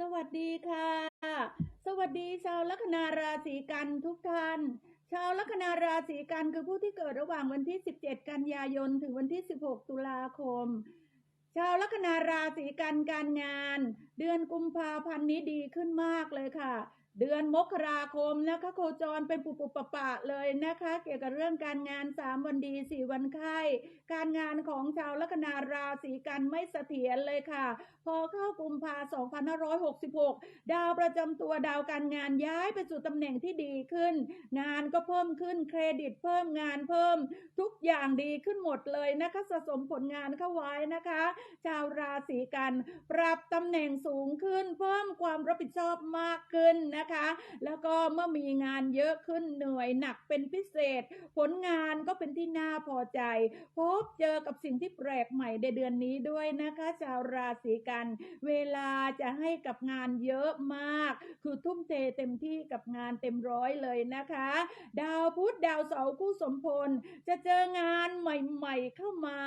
สวัสดีค่ะ สวัสดีชาวลัคนาราศีกันทุกท่าน ชาวลัคนาราศีกันคือผู้ที่เกิดระหว่างวันที่ 17 กันยายน ถึงวันที่ 16 ตุลาคม ชาวลัคนาราศีกันการงาน เดือนกุมภาพันธ์นี้ดีขึ้นมากเลยค่ะ เดือนมกราคมนะคะโคจรเป็นปุบปุบปะปะเลยนะคะ เกี่ยวกับเรื่องการงาน3วันดี4วันไข้การงานของชาวลัคนาราศีกันไม่เสถียรเลยค่ะ พอเข้ากุมภา2566 ดาวประจำตัวดาวการงานย้ายไปสู่ตำแหน่งที่ดีขึ้น งานก็เพิ่มขึ้นเครดิตเพิ่มงานเพิ่ม ทุกอย่างดีขึ้นหมดเลยนะคะสะสมผลงานเข้าไว้นะคะ ชาวราศีกันปรับตำแหน่งสูงขึ้น เพิ่มความรับผิดชอบมากขึ้นนะคะแล้วก็เมื่อมีงานเยอะขึ้นเหนื่อยหนักเป็นพิเศษ ผลงานก็เป็นที่น่าพอใจ พบเจอกับสิ่งที่แปลกใหม่ในเดือนนี้ด้วยนะคะ ชาวราศีกัน เวลาจะให้กับงานเยอะมาก คือทุ่มเทเต็มที่กับงานเต็มร้อยเลยนะคะ ดาวพุธดาวเสาร์คู่สมพล จะเจองานใหม่ๆเข้ามา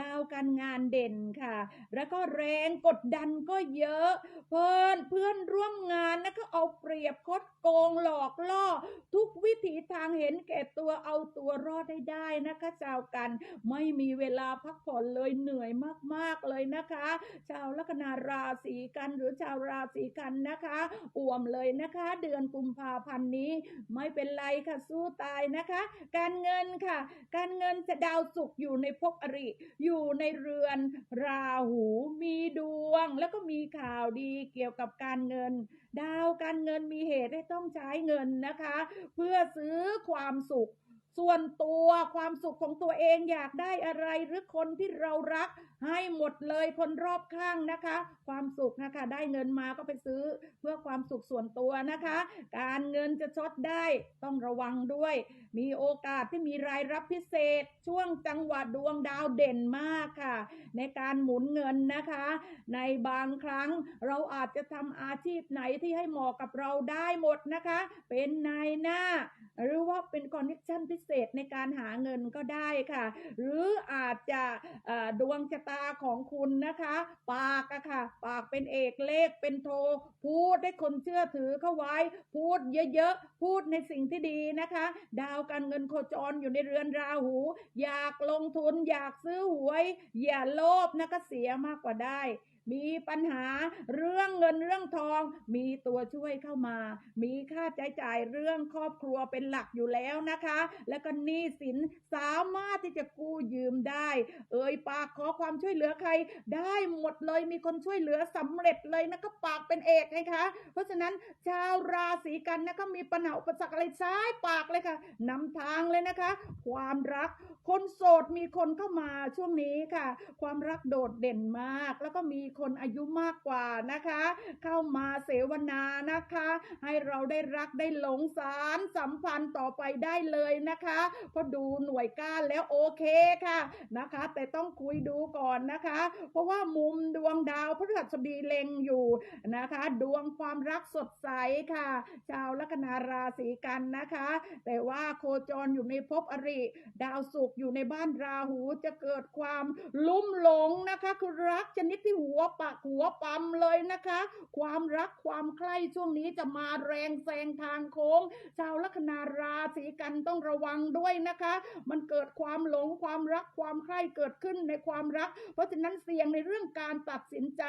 ดาวการงานเด่นค่ะ แล้วก็แรงกดดันก็เยอะ เพื่อนเพื่อนร่วมงานนะก็เอาเปรียบคดโกงหลอกล่อ ทุกวิถีทางเห็นแก่ตัวเอาตัวรอดได้ได้นะคะชาวกันไม่มีเวลาพักผ่อนเลยเหนื่อยมากๆเลยนะคะ ชาวลัคนาราศีกันหรือชาวราศีกันนะคะอ่วมเลยนะคะ เดือนกุมภาพันธ์นี้ ไม่เป็นไรค่ะสู้ตายนะคะ การเงินค่ะ การเงินจะดาวสุขอยู่ในภพอริ อยู่ในเรือนราหูมีดวง แล้วก็มีข่าวดีเกี่ยวกับการเงิน ดาวการเงินมีเหตุให้ต้องใช้เงินนะคะ เพื่อซื้อความสุข ส่วนตัวความสุขของตัวเองอยากได้อะไรหรือคนที่เรารักให้หมดเลยคนรอบข้างนะคะ ความสุขนะคะ ได้เงินมาก็ไปซื้อเพื่อความสุขส่วนตัวนะคะ การเงินจะชดได้ต้องระวังด้วย มีโอกาสที่มีรายรับพิเศษ ช่วงจังหวะดวงดาวเด่นมากค่ะ ในการหมุนเงินนะคะ ในบางครั้งเราอาจจะทำอาชีพไหนที่ให้เหมาะกับเราได้หมดนะคะ เป็นนายหน้า หรือว่าเป็นคอนเนคชั่นพิเศษในการหาเงินก็ได้ค่ะ หรืออาจจะดวงชะตาของคุณนะคะ ปากอะค่ะ ปากเป็นเอกเลขเป็นโท พูดให้คนเชื่อถือเข้าไว้ พูดเยอะๆ พูดในสิ่งที่ดีนะคะ ดาวการเงินโคจรอยู่ในเรือนราหู อยากลงทุนอยากซื้อหวย อย่าโลภนะคะเสียมากกว่าได้ มีปัญหาเรื่องเงินเรื่องทอง มีตัวช่วยเข้ามา มีค่าใช้จ่ายเรื่องครอบครัวเป็นหลักอยู่แล้วนะคะ แล้วก็หนี้สินสามารถที่จะกู้ยืมได้ เอ่ยปากขอความช่วยเหลือใคร ได้หมดเลยมีคนช่วยเหลือสำเร็จเลยนะคะปากเป็นเอกไงคะ เพราะฉะนั้นชาวราศีกันนะคะมีปัญหาอุปสรรคอะไรซ้ายปากเลยค่ะนำทางเลยนะคะ ความรัก คนโสดมีคนเข้ามาช่วงนี้ค่ะ ความรักโดดเด่นมาก แล้วก็มีคนอายุมากกว่านะคะ เข้ามาเสวนานะคะ ให้เราได้รักได้หลงสารสัมพันธ์ต่อไปได้เลยนะคะเพราะดูหน่วยก้านแล้วโอเคค่ะนะคะ แต่ต้องคุยดูก่อนนะคะ เพราะว่ามุมดวงดาวพฤหัสบดีเล็งอยู่นะคะ ดวงความรักสดใสค่ะ ชาวลัคนาราศีกันนะคะ แต่ว่าโคจรอยู่ในภพอริ ดาวศุกร์อยู่ในบ้านราหูจะเกิดความลุ่มหลงนะคะคือรักชนิดที่หัวปากหัวปั๊มเลยนะคะ ความรักความใคร่ช่วงนี้จะมาแรงแซงทางโค้ง ชาวลัคนาราศีกันต้องระวังด้วยนะคะ มันเกิดความหลงความรักความใคร่เกิดขึ้นในความรัก เพราะฉะนั้นเสี่ยงในเรื่องการตัดสินใจ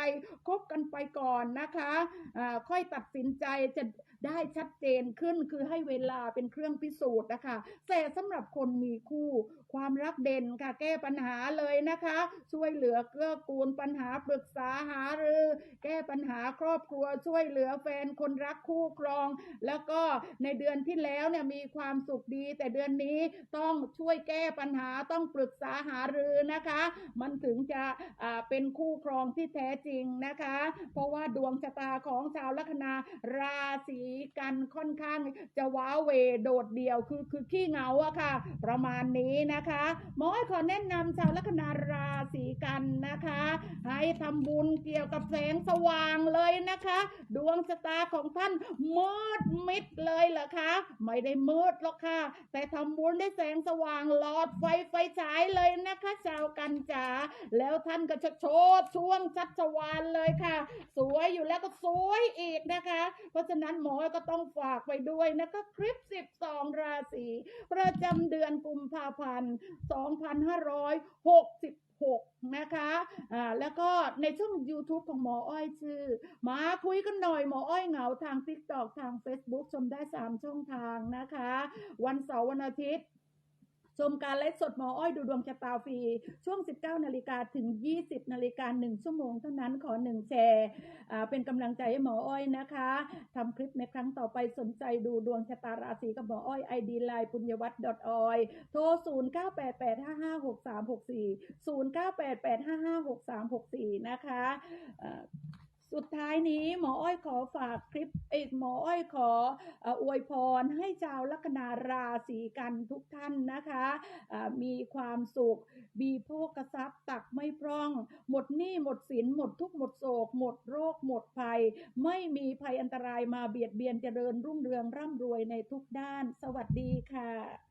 คบกันไปก่อนนะคะอ่าค่อยตัดสินใจจะ ได้ชัดเจนขึ้นคือให้เวลาเป็นเครื่องพิสูจน์นะคะแต่สำหรับคนมีคู่ความรักเด่นค่ะแก้ปัญหาเลยนะคะ ช่วยเหลือเกื้อกูลปัญหาปรึกษาหารือ แก้ปัญหาครอบครัวช่วยเหลือแฟนคนรักคู่ครอง แล้วก็ในเดือนที่แล้วเนี่ยมีความสุขดี แต่เดือนนี้ต้องช่วยแก้ปัญหาต้องปรึกษาหารือนะคะ มันถึงจะอ่าเป็นคู่ครองที่แท้จริงนะคะ เพราะว่าดวงชะตาของชาวลัคนาราศีกันค่อนข้างจะว้าเวโดดเดี่ยวคือคือขี้เงาอะค่ะ ประมาณนี้นะคะหมอขอแนะนำชาวลัคนาราศีกันนะคะ ให้ทำบุญเกี่ยวกับแสงสว่างเลยนะคะ ดวงชะตาของท่านมืดมิดเลยเหรอคะไม่ได้มืดหรอกค่ะ แต่ทำบุญได้แสงสว่างหลอดไฟไฟฉายเลยนะคะชาวกันจ๋าแล้วท่านก็จะโชดช่วงชัชวานเลยค่ะ สวยอยู่แล้วก็สวยอีกนะคะ เพราะฉะนั้นหมอก็ต้องฝากไปด้วยนะคะคลิป 12 ราศีประจำเดือนกุมภาพันธ์ 2566นะคะ อ่า แล้วก็ในช่อง YouTube ของหมออ้อยชื่อ มาคุยกันหน่อยหมออ้อยเหงาทาง TikTok ทาง Facebook ชมได้ 3 ช่องทางนะคะ วันเสาร์วันอาทิตย์ ชมการไลฟ์สดหมออ้อยดูดวงชะตาฟรี ช่วง 19 นาฬิกาถึง 20 นาฬิกา 1 ชั่วโมงเท่านั้นขอ 1 แชร์เป็นกำลังใจให้หมออ้อยนะคะทำคลิปในครั้งต่อไปสนใจดูดวงชะตาราศีกับหมออ้อย ID Line ปุญญวัฒน์ .oi โทร 0988556364 0988556364 นะคะอ่า สุดท้ายนี้หมออ้อยขอฝากคลิปเอกหมออ้อยขออวยพรให้ชาวลัคนาราศีกันทุกท่านนะคะมีความสุขมีโภคทรัพย์ตักไม่พร่อง หมดหนี้หมดสินหมดทุกหมดโศก หมดโรคหมดภัย ไม่มีภัยอันตรายมาเบียดเบียนเจริญรุ่งเรืองร่ำรวยในทุกด้าน สวัสดีค่ะ